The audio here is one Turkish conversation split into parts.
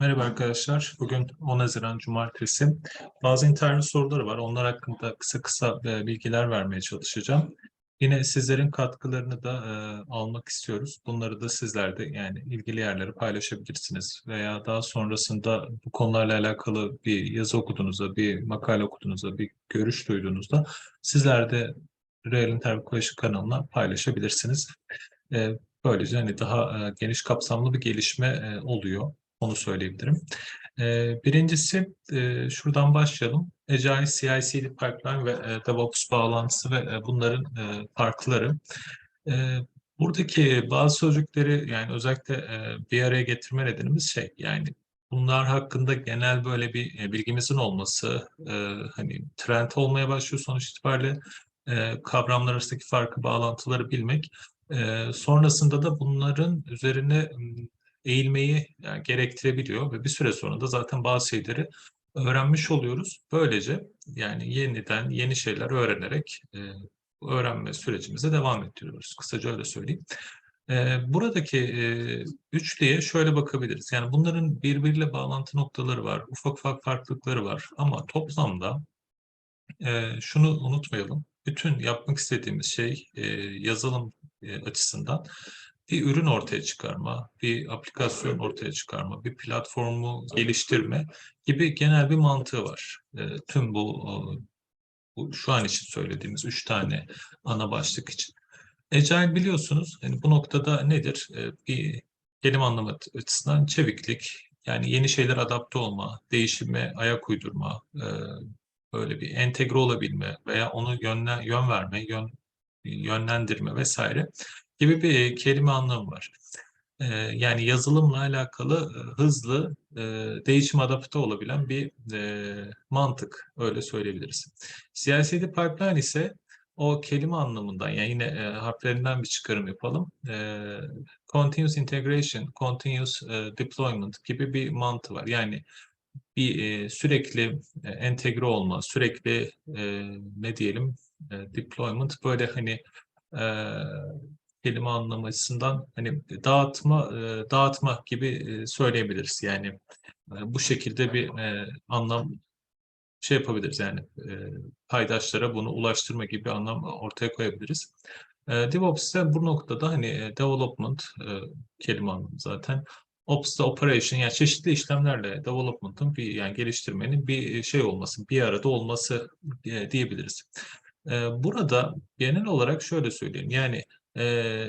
Merhaba arkadaşlar. Bugün 10 Haziran Cumartesi. Bazı internet soruları var. Onlar hakkında kısa kısa e, bilgiler vermeye çalışacağım. Yine sizlerin katkılarını da e, almak istiyoruz. Bunları da sizler de yani ilgili yerlere paylaşabilirsiniz. Veya daha sonrasında bu konularla alakalı bir yazı okuduğunuzda, bir makale okuduğunuzda, bir görüş duyduğunuzda sizler de Real Interpretation kanalına paylaşabilirsiniz. E, böylece hani daha e, geniş kapsamlı bir gelişme e, oluyor. Onu söyleyebilirim. Birincisi şuradan başlayalım. Agile CI/CD pipeline ve DevOps bağlantısı ve bunların farkları. Buradaki bazı sözcükleri yani özellikle bir araya getirme nedenimiz şey yani bunlar hakkında genel böyle bir e, bilgimizin olması hani trend olmaya başlıyor sonuç itibariyle kavramlar arasındaki farkı bağlantıları bilmek. Sonrasında da bunların üzerine eğilmeyi yani gerektirebiliyor ve bir süre sonra da zaten bazı şeyleri öğrenmiş oluyoruz. Böylece yani yeniden yeni şeyler öğrenerek e, öğrenme sürecimize devam ettiriyoruz. Kısaca öyle söyleyeyim. E, buradaki e, üçlüye şöyle bakabiliriz. Yani bunların birbiriyle bağlantı noktaları var, ufak ufak farklılıkları var ama toplamda e, şunu unutmayalım. Bütün yapmak istediğimiz şey e, yazılım e, açısından bir ürün ortaya çıkarma, bir aplikasyon ortaya çıkarma, bir platformu geliştirme gibi genel bir mantığı var. E, tüm bu, bu şu an için söylediğimiz üç tane ana başlık için. Agile biliyorsunuz yani bu noktada nedir? E, bir kelime anlamı açısından çeviklik, yani yeni şeyler adapte olma, değişime ayak uydurma, e, böyle bir entegre olabilme veya onu yönle, yön verme, yön, yönlendirme vesaire gibi bir kelime anlamı var. Ee, yani yazılımla alakalı e, hızlı e, değişim adapte olabilen bir e, mantık öyle söyleyebiliriz. CI/CD pipeline ise o kelime anlamından yani yine harflerinden bir çıkarım yapalım. continuous integration, continuous deployment gibi bir mantığı var. Yani bir sürekli entegre olma, sürekli ne diyelim deployment böyle hani kelime anlamı açısından hani dağıtma e, dağıtma gibi e, söyleyebiliriz. Yani e, bu şekilde bir anlam şey yapabiliriz yani paydaşlara bunu ulaştırma gibi anlam ortaya koyabiliriz. DevOps ise bu noktada hani development kelime anlamı zaten. Ops da operation yani çeşitli işlemlerle development'ın bir yani geliştirmenin bir şey olması, bir arada olması diyebiliriz. Burada genel olarak şöyle söyleyeyim yani e,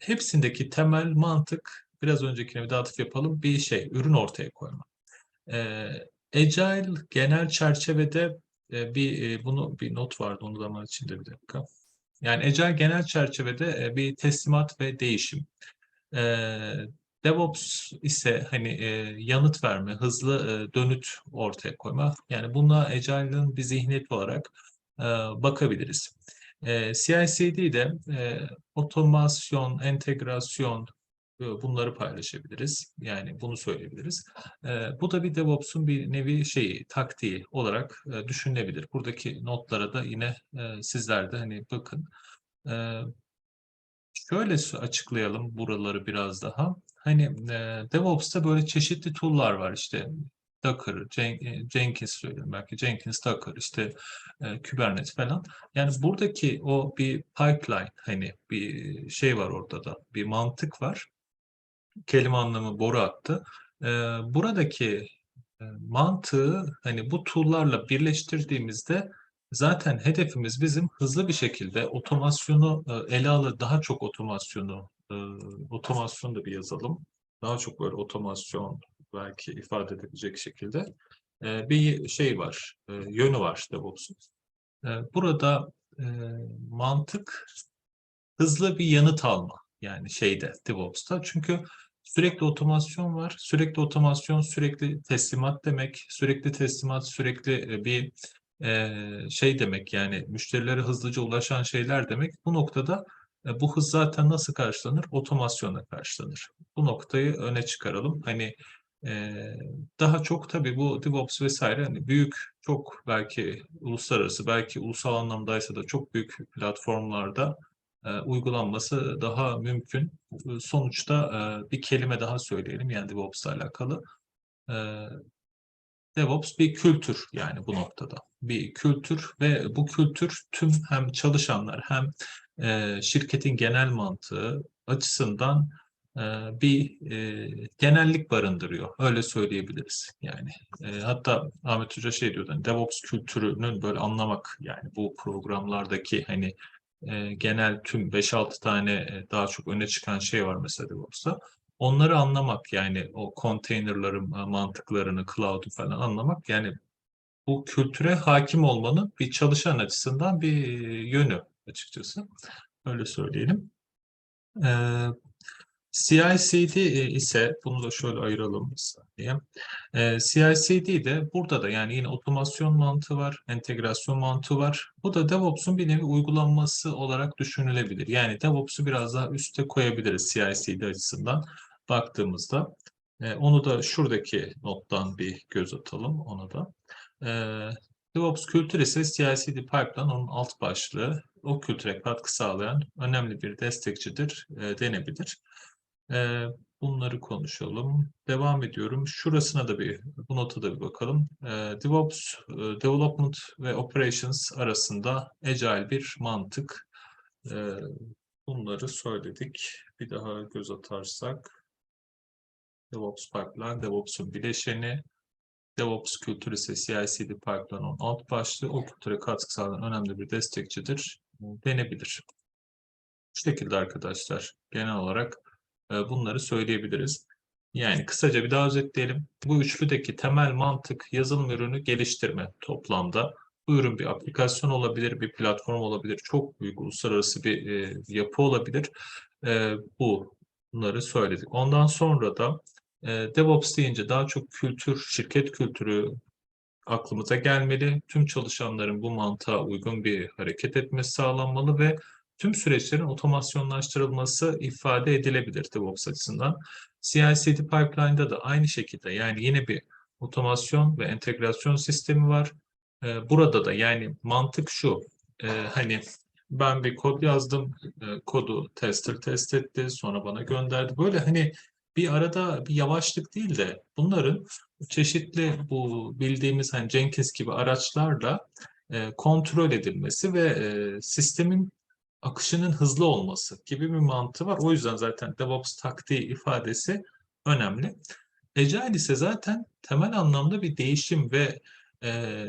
hepsindeki temel mantık biraz öncekine bir dağıtıf yapalım bir şey ürün ortaya koyma. E, Agile genel çerçevede e, bir e, bunu bir not vardı onu zaman içinde bir dakika. Yani Agile genel çerçevede e, bir teslimat ve değişim. E, DevOps ise hani e, yanıt verme, hızlı e, dönüt ortaya koyma. Yani buna Agile'ın bir zihniyet olarak e, bakabiliriz. E, CI/CD'de e, otomasyon, entegrasyon e, bunları paylaşabiliriz. Yani bunu söyleyebiliriz. E, bu da bir DevOps'un bir nevi şeyi, taktiği olarak e, düşünülebilir. Buradaki notlara da yine e, sizler de hani bakın. E, şöyle açıklayalım buraları biraz daha. Hani e, DevOps'ta böyle çeşitli tool'lar var işte Docker, e, Jenkins söylüyorum belki Jenkins, Docker, işte e, Kubernetes falan. Yani buradaki o bir pipeline hani bir şey var orada da bir mantık var. Kelime anlamı boru attı. E, buradaki e, mantığı hani bu tool'larla birleştirdiğimizde zaten hedefimiz bizim hızlı bir şekilde otomasyonu e, ele alı daha çok otomasyonu e, otomasyon da bir yazalım. Daha çok böyle otomasyon belki ifade edebilecek şekilde e, bir şey var, e, yönü var DevOps'un. E, burada e, mantık hızlı bir yanıt alma yani şeyde DevOps'ta. Çünkü sürekli otomasyon var. Sürekli otomasyon, sürekli teslimat demek. Sürekli teslimat, sürekli e, bir e, şey demek yani müşterilere hızlıca ulaşan şeyler demek. Bu noktada e, bu hız zaten nasıl karşılanır? Otomasyonla karşılanır. Bu noktayı öne çıkaralım. Hani daha çok tabii bu DevOps vesaire hani büyük çok belki uluslararası belki ulusal anlamdaysa da çok büyük platformlarda e, uygulanması daha mümkün. Sonuçta e, bir kelime daha söyleyelim yani DevOps'la alakalı. E, DevOps bir kültür yani bu noktada. Bir kültür ve bu kültür tüm hem çalışanlar hem e, şirketin genel mantığı açısından bir e, genellik barındırıyor. Öyle söyleyebiliriz. Yani e, hatta Ahmet Hoca şey diyordu, hani DevOps kültürünü böyle anlamak yani bu programlardaki hani e, genel tüm 5-6 tane e, daha çok öne çıkan şey var mesela DevOps'ta. Onları anlamak yani o konteynerların e, mantıklarını, cloud'u falan anlamak yani bu kültüre hakim olmanın bir çalışan açısından bir yönü açıkçası. Öyle söyleyelim. CI/CD e, ise bunu da şöyle ayıralım bir saniye. Ee, CI/CD de burada da yani yine otomasyon mantığı var, entegrasyon mantığı var. Bu da DevOps'un bir nevi uygulanması olarak düşünülebilir. Yani DevOps'u biraz daha üste koyabiliriz CI/CD açısından baktığımızda. Ee, onu da şuradaki nottan bir göz atalım ona da. Ee, DevOps kültür ise CI/CD pipeline onun alt başlığı. O kültüre katkı sağlayan önemli bir destekçidir e, denebilir. E, bunları konuşalım. Devam ediyorum. Şurasına da bir, bu nota da bir bakalım. E, DevOps, e, Development ve Operations arasında agile bir mantık. E, bunları söyledik. Bir daha göz atarsak. DevOps pipeline, DevOps'un bileşeni, DevOps kültürü ise CI/CD pipeline'ın alt başlığı o kültüre katkı sağlayan önemli bir destekçidir denebilir. Bu şekilde arkadaşlar genel olarak bunları söyleyebiliriz. Yani kısaca bir daha özetleyelim. Bu üçlüdeki temel mantık yazılım ürünü geliştirme toplamda. Bu ürün bir aplikasyon olabilir, bir platform olabilir, çok büyük uluslararası bir e, yapı olabilir. E, bu bunları söyledik. Ondan sonra da e, DevOps deyince daha çok kültür, şirket kültürü aklımıza gelmeli. Tüm çalışanların bu mantığa uygun bir hareket etmesi sağlanmalı ve tüm süreçlerin otomasyonlaştırılması ifade edilebilir DevOps açısından. CI/CD pipeline'da da aynı şekilde yani yine bir otomasyon ve entegrasyon sistemi var. Ee, burada da yani mantık şu, e, hani ben bir kod yazdım, e, kodu tester test etti, sonra bana gönderdi. Böyle hani bir arada bir yavaşlık değil de bunların çeşitli bu bildiğimiz hani Jenkins gibi araçlarla e, kontrol edilmesi ve sistemin akışının hızlı olması gibi bir mantığı var. O yüzden zaten DevOps taktiği ifadesi önemli. Agile ise zaten temel anlamda bir değişim ve e,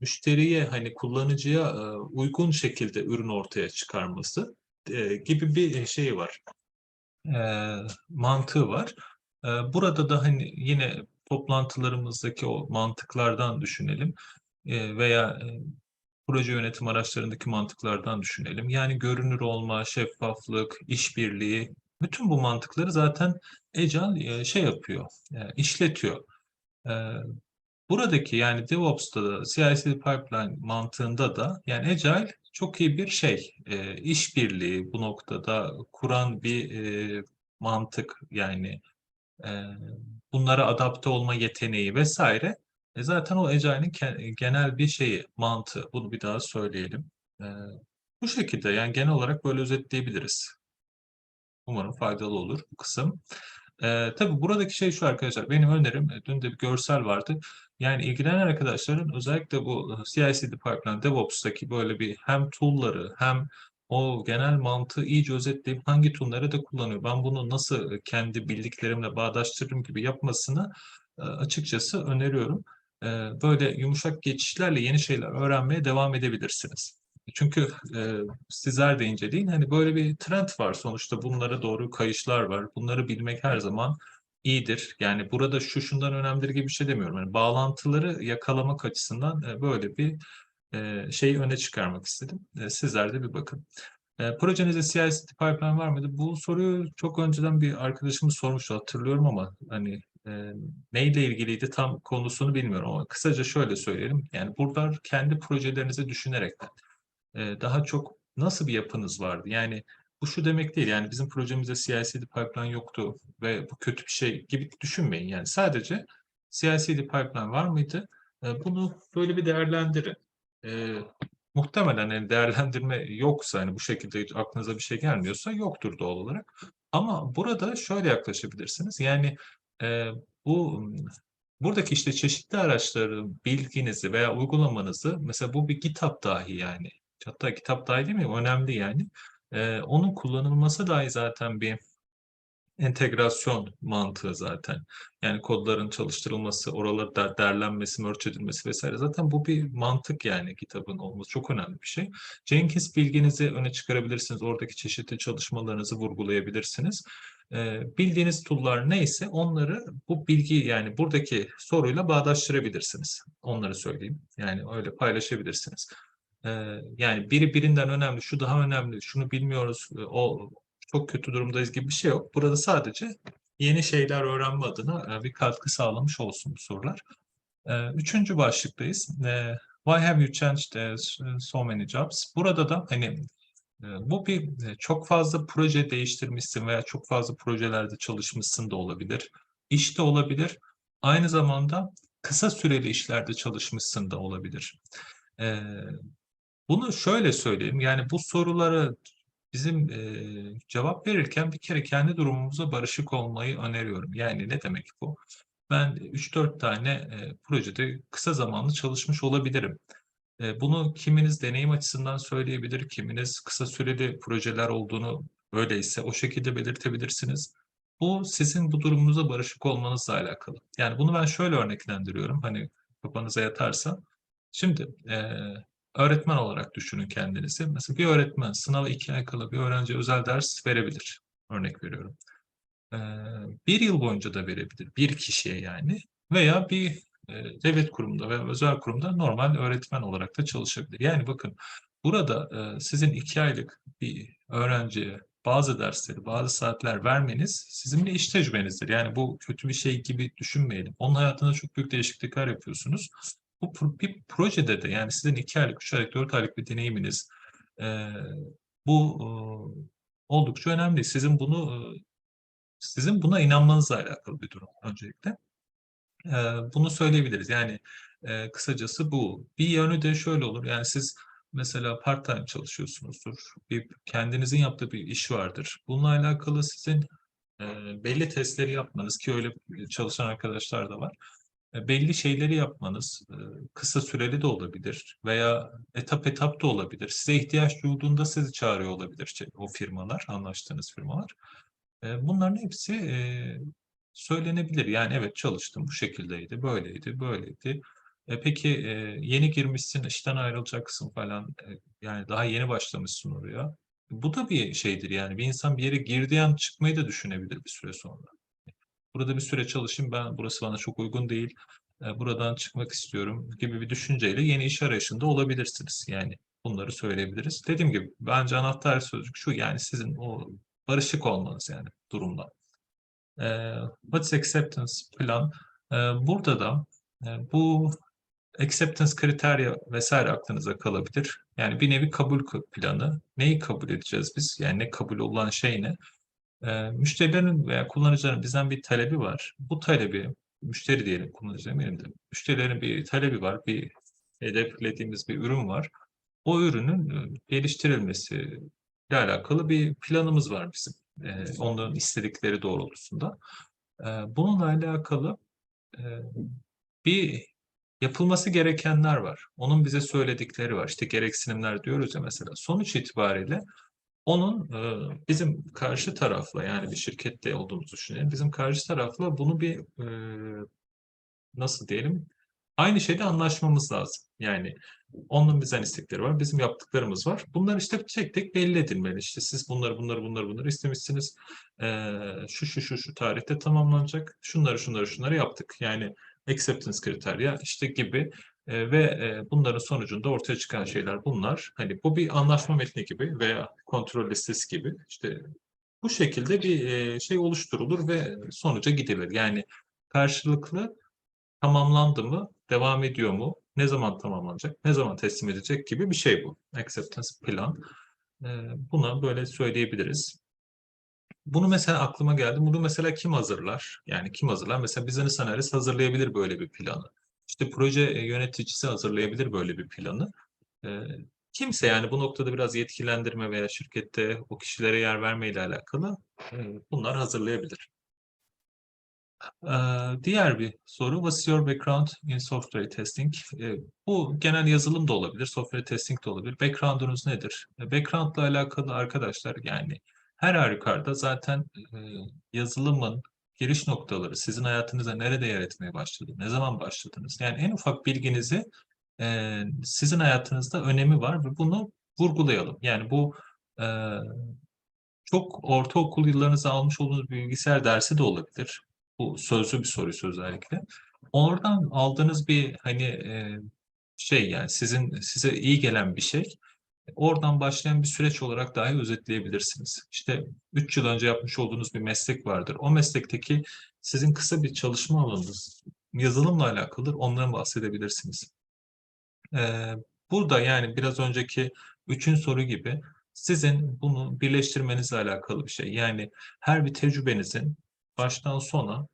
müşteriye hani kullanıcıya e, uygun şekilde ürün ortaya çıkarması e, gibi bir şey var. E, mantığı var. E, burada da hani yine toplantılarımızdaki o mantıklardan düşünelim e, veya e, proje yönetim araçlarındaki mantıklardan düşünelim. Yani görünür olma, şeffaflık, işbirliği, bütün bu mantıkları zaten Agile e, şey yapıyor, e, işletiyor. E, buradaki yani DevOps'ta da CI/CD pipeline mantığında da yani Agile çok iyi bir şey, işbirliği bu noktada kuran bir mantık yani bunlara adapte olma yeteneği vesaire. E zaten o Agile'in genel bir şeyi, mantığı. Bunu bir daha söyleyelim. E, bu şekilde yani genel olarak böyle özetleyebiliriz. Umarım faydalı olur bu kısım. E, tabii buradaki şey şu arkadaşlar, benim önerim, e, dün de bir görsel vardı. Yani ilgilenen arkadaşların özellikle bu CI/CD pipeline, DevOps'taki böyle bir hem tool'ları hem o genel mantığı iyice özetleyip hangi tool'ları da kullanıyor, ben bunu nasıl kendi bildiklerimle bağdaştırırım gibi yapmasını e, açıkçası öneriyorum. E, böyle yumuşak geçişlerle yeni şeyler öğrenmeye devam edebilirsiniz. Çünkü e, sizler de inceleyin. Hani böyle bir trend var sonuçta bunlara doğru kayışlar var. Bunları bilmek her zaman iyidir. Yani burada şu şundan önemlidir gibi bir şey demiyorum. Yani bağlantıları yakalamak açısından e, böyle bir e, şeyi öne çıkarmak istedim. E, sizler de bir bakın. E, projenizde CI/CD pipeline var mıydı? Bu soruyu çok önceden bir arkadaşımız sormuştu hatırlıyorum ama hani e, neyle ilgiliydi tam konusunu bilmiyorum ama kısaca şöyle söyleyelim. Yani burada kendi projelerinizi düşünerekten e, daha çok nasıl bir yapınız vardı? Yani bu şu demek değil yani bizim projemizde CI/CD pipeline yoktu ve bu kötü bir şey gibi düşünmeyin. Yani sadece CI/CD pipeline var mıydı? Bunu böyle bir değerlendirin. Muhtemelen hani değerlendirme yoksa hani bu şekilde aklınıza bir şey gelmiyorsa yoktur doğal olarak. Ama burada şöyle yaklaşabilirsiniz. Yani e, bu buradaki işte çeşitli araçların bilginizi veya uygulamanızı mesela bu bir kitap dahi yani hatta kitap dahi değil mi? Önemli yani. E, onun kullanılması dahi zaten bir entegrasyon mantığı zaten. Yani kodların çalıştırılması, oraları der, derlenmesi, merge vesaire. Zaten bu bir mantık yani kitabın olması çok önemli bir şey. Jenkins bilginizi öne çıkarabilirsiniz. Oradaki çeşitli çalışmalarınızı vurgulayabilirsiniz. Ee, bildiğiniz tool'lar neyse onları bu bilgi yani buradaki soruyla bağdaştırabilirsiniz. Onları söyleyeyim. Yani öyle paylaşabilirsiniz. Ee, yani biri birinden önemli, şu daha önemli, şunu bilmiyoruz, o çok kötü durumdayız gibi bir şey yok. Burada sadece yeni şeyler öğrenme adına e, bir katkı sağlamış olsun bu sorular. E, üçüncü başlıktayız. E, Why have you changed so many jobs? Burada da hani bu bir çok fazla proje değiştirmişsin veya çok fazla projelerde çalışmışsın da olabilir. İş de olabilir. Aynı zamanda kısa süreli işlerde çalışmışsın da olabilir. Bunu şöyle söyleyeyim. Yani bu soruları bizim e, cevap verirken bir kere kendi durumumuza barışık olmayı öneriyorum. Yani ne demek bu? Ben 3-4 tane e, projede kısa zamanlı çalışmış olabilirim. E, bunu kiminiz deneyim açısından söyleyebilir, kiminiz kısa süreli projeler olduğunu öyleyse o şekilde belirtebilirsiniz. Bu sizin bu durumunuza barışık olmanızla alakalı. Yani bunu ben şöyle örneklendiriyorum. Hani kafanıza yatarsa. Şimdi e, öğretmen olarak düşünün kendinizi. Mesela bir öğretmen sınava iki ay kala bir öğrenci özel ders verebilir. Örnek veriyorum. Ee, bir yıl boyunca da verebilir. Bir kişiye yani. Veya bir e, devlet kurumunda veya özel kurumda normal öğretmen olarak da çalışabilir. Yani bakın burada e, sizin iki aylık bir öğrenciye bazı dersleri, bazı saatler vermeniz sizin bir iş tecrübenizdir. Yani bu kötü bir şey gibi düşünmeyelim. Onun hayatında çok büyük değişiklikler yapıyorsunuz. Bu bir projede de yani sizin iki aylık, üç aylık, dört aylık bir deneyiminiz e, bu oldukça önemli. Sizin bunu sizin buna inanmanızla alakalı bir durum öncelikle. E, bunu söyleyebiliriz. Yani e, kısacası bu. Bir yönü de şöyle olur. Yani siz mesela part-time çalışıyorsunuzdur. Bir kendinizin yaptığı bir iş vardır. Bununla alakalı sizin e, belli testleri yapmanız ki öyle çalışan arkadaşlar da var e, belli şeyleri yapmanız e, kısa süreli de olabilir veya etap etap da olabilir. Size ihtiyaç duyduğunda sizi çağırıyor olabilir o firmalar, anlaştığınız firmalar. E, bunların hepsi söylenebilir. Yani evet çalıştım, bu şekildeydi, böyleydi, böyleydi. peki yeni girmişsin, işten ayrılacaksın falan. yani daha yeni başlamışsın oraya. Bu da bir şeydir yani. Bir insan bir yere girdiği an çıkmayı da düşünebilir bir süre sonra. Burada bir süre çalışayım ben burası bana çok uygun değil. E, buradan çıkmak istiyorum gibi bir düşünceyle yeni iş arayışında olabilirsiniz. Yani bunları söyleyebiliriz. Dediğim gibi bence anahtar sözcük şu yani sizin o barışık olmanız yani durumla. E, what's acceptance plan? E, burada da bu acceptance kriterya vesaire aklınıza kalabilir. Yani bir nevi kabul planı. Neyi kabul edeceğiz biz? Yani ne kabul olan şey ne? E, müşterilerin veya kullanıcıların bizden bir talebi var. Bu talebi, müşteri diyelim kullanıcı demeyelim de, müşterilerin bir talebi var, bir hedeflediğimiz bir ürün var. O ürünün e, geliştirilmesi ile alakalı bir planımız var bizim. E, onların istedikleri doğrultusunda. E, bununla alakalı e, bir yapılması gerekenler var. Onun bize söyledikleri var. İşte gereksinimler diyoruz ya mesela. Sonuç itibariyle onun e, bizim karşı tarafla yani bir şirkette olduğumuzu düşünelim. Bizim karşı tarafla bunu bir e, nasıl diyelim aynı şeyde anlaşmamız lazım. Yani onun bizden istekleri var, bizim yaptıklarımız var. Bunlar işte tek tek belli edilmeli. İşte siz bunları bunları bunları bunları istemişsiniz. E, şu şu şu şu tarihte tamamlanacak. Şunları şunları şunları yaptık. Yani acceptance kriterya işte gibi e, ve e, bunların sonucunda ortaya çıkan şeyler bunlar. Hani bu bir anlaşma metni gibi veya kontrol listesi gibi işte bu şekilde bir e, şey oluşturulur ve sonuca gidilir. Yani karşılıklı tamamlandı mı, devam ediyor mu, ne zaman tamamlanacak, ne zaman teslim edecek gibi bir şey bu. Acceptance plan. E, buna böyle söyleyebiliriz. Bunu mesela aklıma geldi. Bunu mesela kim hazırlar? Yani kim hazırlar? Mesela business analyst hazırlayabilir böyle bir planı. İşte proje e, yöneticisi hazırlayabilir böyle bir planı. E, kimse yani bu noktada biraz yetkilendirme veya şirkette o kişilere yer verme ile alakalı e, bunlar hazırlayabilir. Diğer bir soru, what's your background in software testing? Bu genel yazılım da olabilir, software testing de olabilir. Background'unuz nedir? E, Background'la alakalı arkadaşlar yani her halükarda zaten yazılımın giriş noktaları sizin hayatınıza nerede yer etmeye başladı, ne zaman başladınız? Yani en ufak bilginizi sizin hayatınızda önemi var ve bunu vurgulayalım. Yani bu çok ortaokul yıllarınızda almış olduğunuz bilgisayar dersi de olabilir. Bu sözlü bir soruysa özellikle. Oradan aldığınız bir hani e, şey yani sizin size iyi gelen bir şey. Oradan başlayan bir süreç olarak dahi özetleyebilirsiniz. İşte 3 yıl önce yapmış olduğunuz bir meslek vardır. O meslekteki sizin kısa bir çalışma alanınız yazılımla alakalıdır. Ondan bahsedebilirsiniz. Ee, burada yani biraz önceki üçüncü soru gibi sizin bunu birleştirmenizle alakalı bir şey. Yani her bir tecrübenizin baştan sona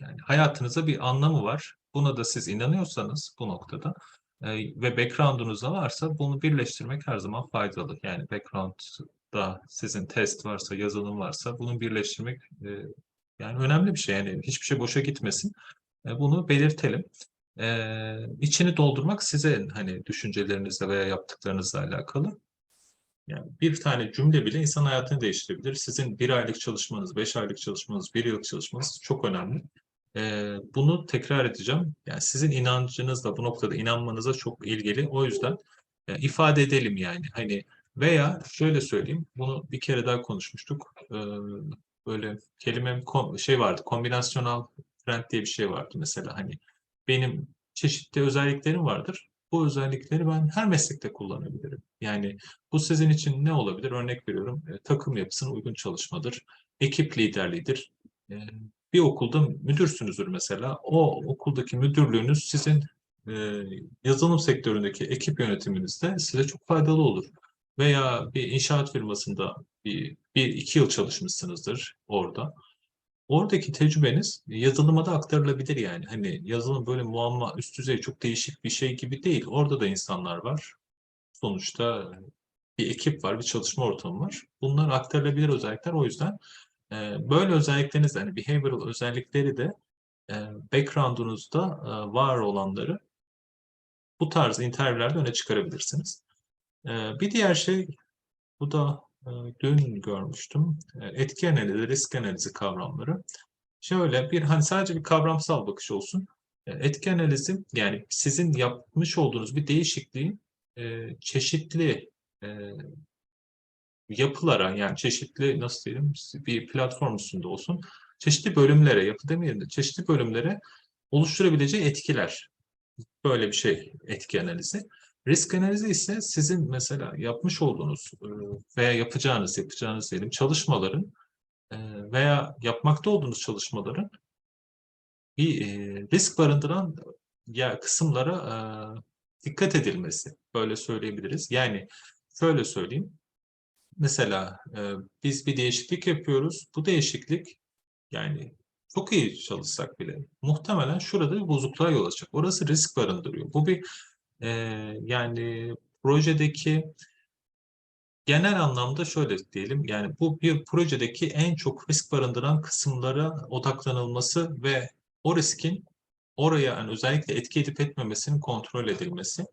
yani hayatınıza bir anlamı var. Buna da siz inanıyorsanız bu noktada e, ve background'unuz da varsa bunu birleştirmek her zaman faydalı. Yani background'da sizin test varsa, yazılım varsa bunu birleştirmek e, yani önemli bir şey. Yani hiçbir şey boşa gitmesin. E, bunu belirtelim. E, içini doldurmak size hani düşüncelerinizle veya yaptıklarınızla alakalı. Yani bir tane cümle bile insan hayatını değiştirebilir. Sizin bir aylık çalışmanız, beş aylık çalışmanız, bir yıllık çalışmanız çok önemli. Ee, bunu tekrar edeceğim. Yani sizin inancınızla bu noktada inanmanıza çok ilgili. O yüzden e, ifade edelim yani. Hani veya şöyle söyleyeyim. Bunu bir kere daha konuşmuştuk. Ee, böyle kelime şey vardı. Kombinasyonal trend diye bir şey vardı mesela. Hani benim çeşitli özelliklerim vardır. Bu özellikleri ben her meslekte kullanabilirim. Yani bu sizin için ne olabilir? Örnek veriyorum. e, takım yapısına uygun çalışmadır. Ekip liderliğidir. E, bir okulda müdürsünüzdür mesela. O okuldaki müdürlüğünüz sizin e, yazılım sektöründeki ekip yönetiminizde size çok faydalı olur. Veya bir inşaat firmasında bir, bir iki yıl çalışmışsınızdır orada. Oradaki tecrübeniz yazılıma da aktarılabilir yani. Hani yazılım böyle muamma üst düzey çok değişik bir şey gibi değil. Orada da insanlar var. Sonuçta bir ekip var, bir çalışma ortamı var. Bunlar aktarılabilir özellikler. O yüzden e, böyle özellikleriniz yani behavioral özellikleri de e, background'unuzda e, var olanları bu tarz interviewlerde öne çıkarabilirsiniz. E, bir diğer şey bu da e, dün görmüştüm. E, etki analizi, risk analizi kavramları. Şöyle bir hani sadece bir kavramsal bakış olsun. E, etki analizi yani sizin yapmış olduğunuz bir değişikliğin e, çeşitli e, yapılara yani çeşitli nasıl diyelim bir platform üstünde olsun çeşitli bölümlere yapı demeyelim de çeşitli bölümlere oluşturabileceği etkiler. Böyle bir şey etki analizi. Risk analizi ise sizin mesela yapmış olduğunuz veya yapacağınız, yapacağınız diyelim çalışmaların veya yapmakta olduğunuz çalışmaların bir risk barındıran ya kısımlara dikkat edilmesi. Böyle söyleyebiliriz. Yani şöyle söyleyeyim. Mesela biz bir değişiklik yapıyoruz. Bu değişiklik yani çok iyi çalışsak bile muhtemelen şurada bir bozukluğa yol açacak. Orası risk barındırıyor. Bu bir e, yani projedeki genel anlamda şöyle diyelim yani bu bir projedeki en çok risk barındıran kısımlara odaklanılması ve o riskin oraya yani özellikle etki edip etmemesinin kontrol edilmesi.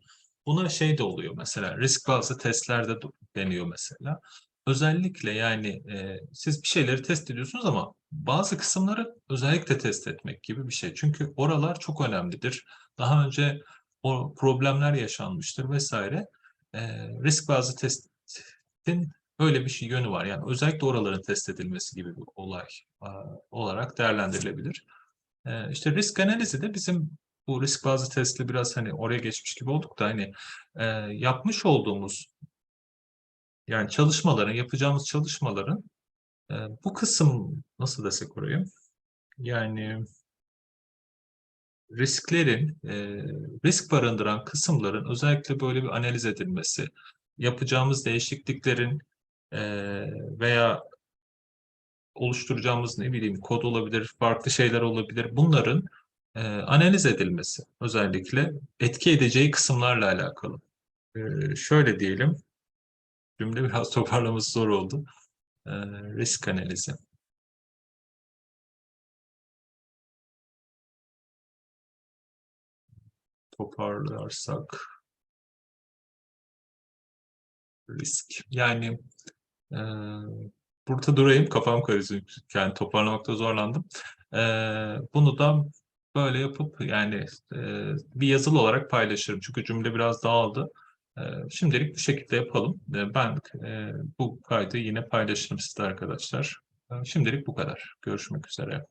Buna şey de oluyor mesela risk bazlı testlerde deniyor mesela. Özellikle yani e, siz bir şeyleri test ediyorsunuz ama bazı kısımları özellikle test etmek gibi bir şey. Çünkü oralar çok önemlidir. Daha önce o problemler yaşanmıştır vesaire. E, risk bazı testin öyle bir şey yönü var. Yani özellikle oraların test edilmesi gibi bir olay e, olarak değerlendirilebilir. E, işte risk analizi de bizim bu risk bazı testle biraz hani oraya geçmiş gibi olduk da hani e, yapmış olduğumuz yani çalışmaların, yapacağımız çalışmaların e, bu kısım nasıl desek orayı? Yani risklerin, e, risk barındıran kısımların özellikle böyle bir analiz edilmesi, yapacağımız değişikliklerin veya oluşturacağımız ne bileyim kod olabilir, farklı şeyler olabilir. Bunların e, analiz edilmesi özellikle etki edeceği kısımlarla alakalı. Ee, şöyle diyelim. Cümle biraz toparlaması zor oldu. Ee, risk analizi. Toparlarsak risk. Yani e, burada durayım. Kafam karıştı. Yani toparlamakta zorlandım. E, bunu da böyle yapıp yani e, bir yazılı olarak paylaşırım. Çünkü cümle biraz dağıldı. E, şimdilik bu şekilde yapalım. E, ben e, bu kaydı yine paylaşırım sizle arkadaşlar. E, şimdilik bu kadar. Görüşmek üzere.